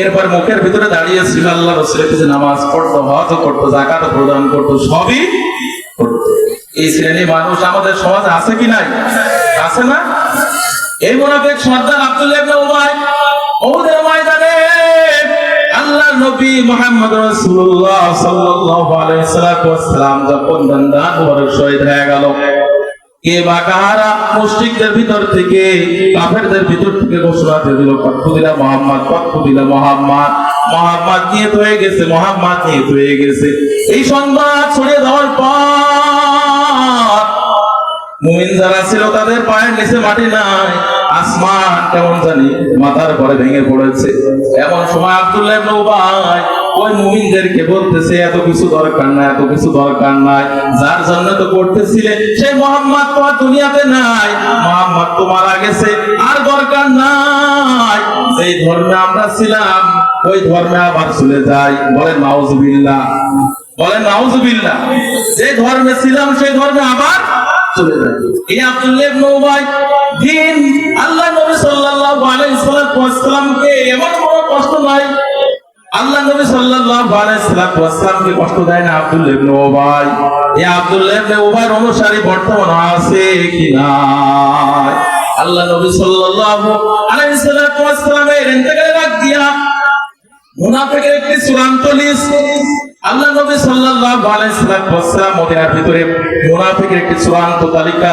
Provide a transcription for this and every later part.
এরপর মুখের ভিতরে দাঁড়িয়ে ছিল আল্লাহ রসুলের পিছে নামাজ পড়তো হজও করতো জাকাতও প্রদান করতো, সবই এই শ্রেণি মানুষ আমাদের সমাজে আছে কি নাই? আছে না? এই মোনাফেক সর্দার আব্দুল্লাহ মুহাম্মদ রাসূলুল্লাহ সাল্লাল্লাহু গেছে নিয়ে হয়ে গেছে। এই সংবাদ ছড়িয়ে দেওয়ার পর, মুমিন যারা ছিল তাদের পায়ের নিচে মাটি নাই। আসমান কেমন জানি মাথার ভেঙে পড়েছে। এমন সময় আব্দুল্লাহ ওই মুমিনদেরকে বলতেছে, এত কিছু দরকার নাই, এত কিছু দরকার নাই। যার জন্য তো সেই মোহাম্মদ তো আর দুনিয়াতে নাই। মোহাম্মদ তো মারা গেছে আর দরকার নাই। যেই ধর্মে আমরা ছিলাম, ওই ধর্মে আবার চলে যাই। বলেন, নাউজুবিল্লাহ। বলেন, নাউজুবিল্লাহ। যে ধর্মে ছিলাম, সেই ধর্মে আবার চলে যায় এই আব্দুল্লাহ দিন আল্লাহ নবী সাল্লাল্লাহু আলাইহি সাল্লামকে এমন কোনো কষ্ট নাই। আল্লাহ নবী সাল্লাল্লাহু আলাইহি সাল্লামকে কষ্ট দেয় না আব্দুল্লাহ ইবনে উবাই। এই আব্দুল্লাহ ইবনে উবাইর অনুসারী বর্তমান আছে কি নাই? আল্লাহ নবী সাল্লাল্লাহু আলাইহি সাল্লামের ইন্তেকালের আগ দিয়া মুনাফিকের একটি চূড়ান্ত লিস্ট আল্লাহ নবী সাল্লাল্লাহু আলাইহি ওয়াসাল্লাম মদিনার ভিতরে মুনাফিকের একটি চূড়ান্ত তালিকা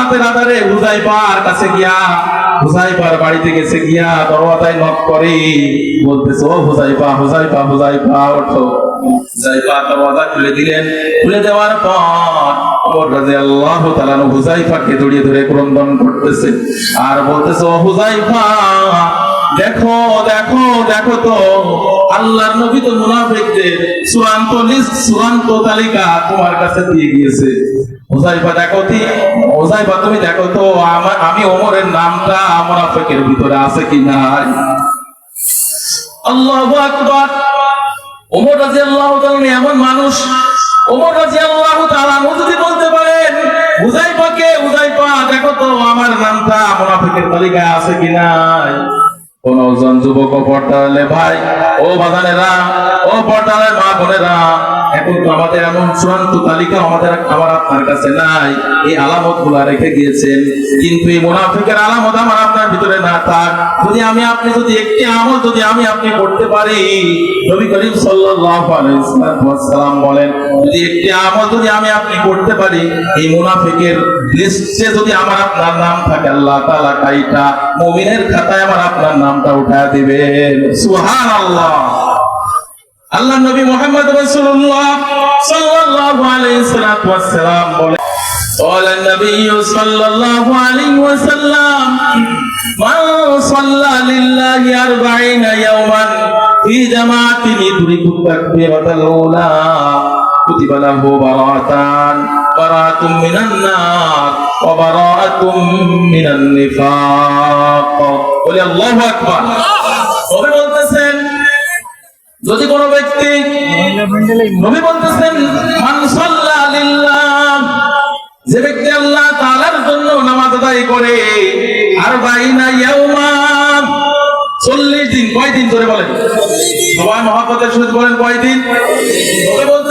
ইন্তেকালের পর রাতের আধারে হুজাইফার কাছে গিয়া, হুজাইফার বাড়িতে গেছে গিয়া দরওয়াজায় নক করে বলতেছে, ও হুজাইফা হুজাইফা হুজাইফা ওঠো দরওয়াজা খুলে দিলেন। খুলে দেওয়ার পর করতেছে। আর বলতেছে, ও হুযায়ফা দেখো দেখো দেখো তো। আল্লাহর নবী তো মুনাফিকদের চূড়ান্ত লিস্ট চূড়ান্ত তালিকা তোমার কাছে দিয়ে গিয়েছে। দেখো তি তুমি দেখো তো, আমার, আমি ওমরের নামটা মুনাফিকের ভিতরে আছে কি নাই? আকবার। ওমর এমন মানুষ। ওমর যদি বলতে পারেন হুযায়ফাকে হুযায়ফা দেখো তো, আমার নামটা মুনাফিকের তালিকায় আছে কি নাই? কোন যুবক পর্দালে ভাই, ও বাগানেরা ও পর্দালের মা বোনেরা, এখন তো আমাদের এমন চূড়ান্ত তালিকা আমাদের আমার আপনার কাছে নাই। এই আলামতগুলা রেখে গিয়েছেন কিন্তু এই মুনাফিকের আলামত আমার আপনার ভিতরে না থাক। যদি আমি আপনি, যদি একটি আমল যদি আমি আপনি করতে পারি, নবী করিম সাল্লাল্লাহু বলেন, যদি একটি আমল যদি আমি আপনি করতে পারি, এই মুনাফিকের লিস্টে যদি আমার আপনার নাম থাকে আল্লাহ তাআলা কাইটা মুমিনের খাতায় আমার আপনার নামটা উঠায় দিবেন সুবহানাল্লাহ আল্লাহ নবী মোহাম্মদ রাসূলুল্লাহ সাল্লাল্লাহু আলাইহি ওয়াসাল্লাম বলেন قال النبي صلى الله عليه وسلم من صلى لله أربعين يوما في جماعة يدرك التكبيرة الأولى كتب له براءتان براءة من النار وبراءة من النفاق قل الله أكبر তবে বলতেছেন যদি কোনো ব্যক্তি নবী বলতেছেন মান সাল্লা লিল্লাহ যে ব্যক্তি আল্লাহ তাআলার জন্য নামাজ আদায় করে আর বাইনা ইয়াউমা 40 দিন কয় দিন ধরে বলেন সবাই মহব্বতের সহিত বলেন কয় দিন নবী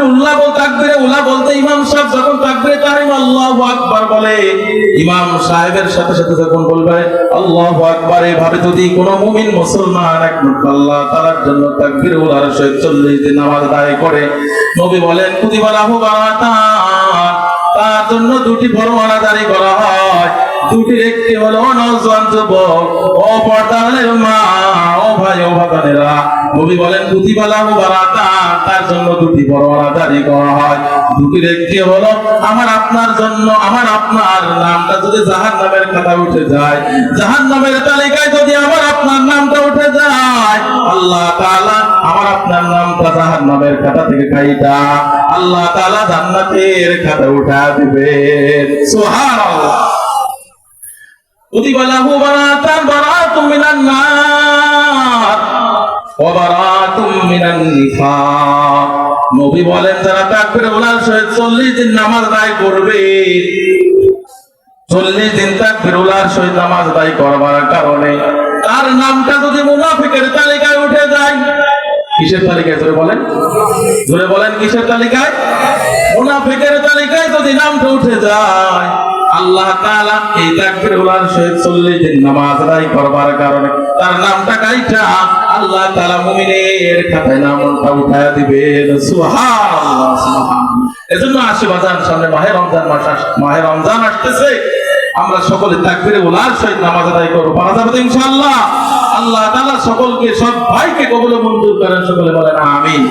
বল উল্লাহ বলতে ইমাম সাহেব যখন তাকবীরে তাহরিম আল্লাহু আকবার বলে। ইমাম সাহেবের সাথে সাথে যখন বলবে, আল্লাহু আকবার, এভাবে যদি কোনো মুমিন মুসলমান একমাত্র আল্লাহ তাআলার জন্য তাকবীর উল্লাহর সহিত 40 দিন নামাজ আদায় করে, নবী বলেন কুতিবা লাহু বারাতান তার জন্য দুটি ফরমানা জারি করা হয়। দুটির একটি হলো নজওয়ান যুবক ও পর্দানের মা, ও ভাই, ও ভাগানেরা নবী বলেন কুতিবালা মুবারাকা তার জন্য দুটি ফরমানা জারি করা হয়। দুটির একটি হলো, আমার আপনার জন্য, আমার আপনার নামটা যদি জাহান নামের খাতা উঠে যায় জাহান নামের তালিকায় যদি আমার আপনার নামটা উঠে যায়, আল্লাহ তাআলা আমার আপনার নামটা জাহান নামের খাতা থেকে কাইটা, আল্লাহ তাআলা জান্নাতের খাতা উঠা দিবেন। সুবহানাল্লাহ। নবী বলেন, যারা তাকবীর ওলার সহিত 40 দিন নামাজ আদায় করবে, চল্লিশ দিন তাকবীর ওলার সহিত নামাজ দায় করবার কারণে তার নামটা যদি মুনাফিকের তালিকায় উঠে যায়, কিসের তালিকায় ধরে বলেন? ধরে বলেন, কিসের তালিকায়? মুনাফিকের তালিকায় যদি নামটা উঠে যায় আল্লাহ তাআলা এই তাকবীর উলার সহিত 40 দিন নামাজ আদায় করবার কারণে তার নামটা কাইটা আল্লাহ তাআলা মুমিনের খাতায় নামটা উঠায়া দিবেন। সুবহানাল্লাহ সুবহানাল্লাহ। এজন্য আসে বাজার সামনে মাহে রমজান মাস মাহে রমজান আসতেছে। আমরা সকলে তাকবীরে উলার সহিত নামাজ আদায় করব। পারা যাবে ইনশাআল্লাহ। আল্লাহ তাআলা সকলকে, সব ভাইকে কবুল মঞ্জুর করেন। সকলে বলেন, আমিন।